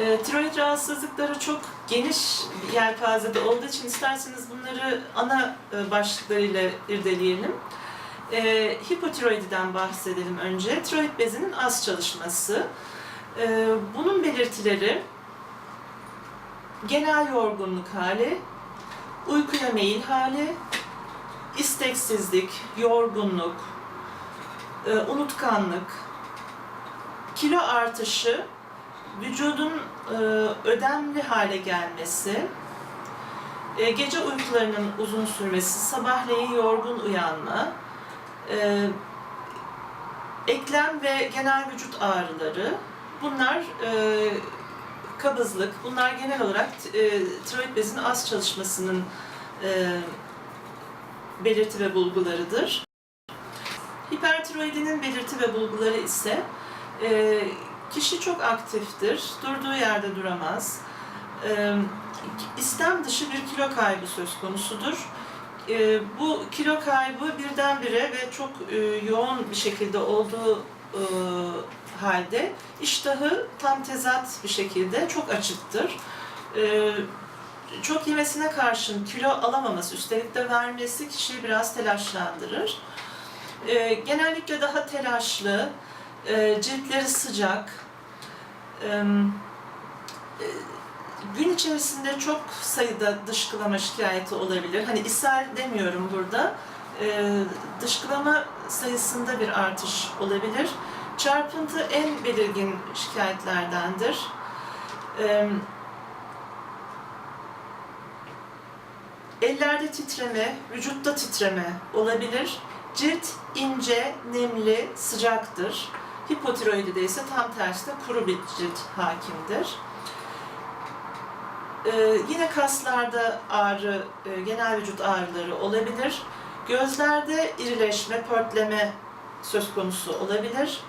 E, tiroid rahatsızlıkları çok geniş bir yelpazede olduğu için isterseniz bunları ana e, başlıklarıyla irdeleyelim. E, hipotiroididen bahsedelim önce. Tiroid bezinin az çalışması. E, bunun belirtileri genel yorgunluk hali, uykuya meyil hali, isteksizlik, yorgunluk, e, unutkanlık, kilo artışı, vücudun e, ödemli hale gelmesi, e, gece uykularının uzun sürmesi, sabahleyin yorgun uyanma, e, eklem ve genel vücut ağrıları, bunlar e, kabızlık, bunlar genel olarak e, tiroid bezinin az çalışmasının e, belirti ve bulgularıdır. Hipertiroidinin belirti ve bulguları ise e, kişi çok aktiftir, durduğu yerde duramaz, e, istem dışı bir kilo kaybı söz konusudur. Bu kilo kaybı birdenbire ve çok yoğun bir şekilde olduğu halde iştahı tam tezat bir şekilde çok açıktır. Çok yemesine karşın kilo alamaması, üstelik de vermesi kişiyi biraz telaşlandırır. Genellikle daha telaşlı, e, ciltleri sıcak, e, gün içerisinde çok sayıda dışkılama şikayeti olabilir. Hani ishal demiyorum burada. E, dışkılama sayısında bir artış olabilir. Çarpıntı en belirgin şikayetlerdendir. E, ellerde titreme, vücutta titreme olabilir. Cilt ince, nemli, sıcaktır. Hipotiroidide ise tam tersi de kuru bir cilt hakimdir. Ee, yine kaslarda ağrı, e, genel vücut ağrıları olabilir. Gözlerde irileşme, pörtleme söz konusu olabilir.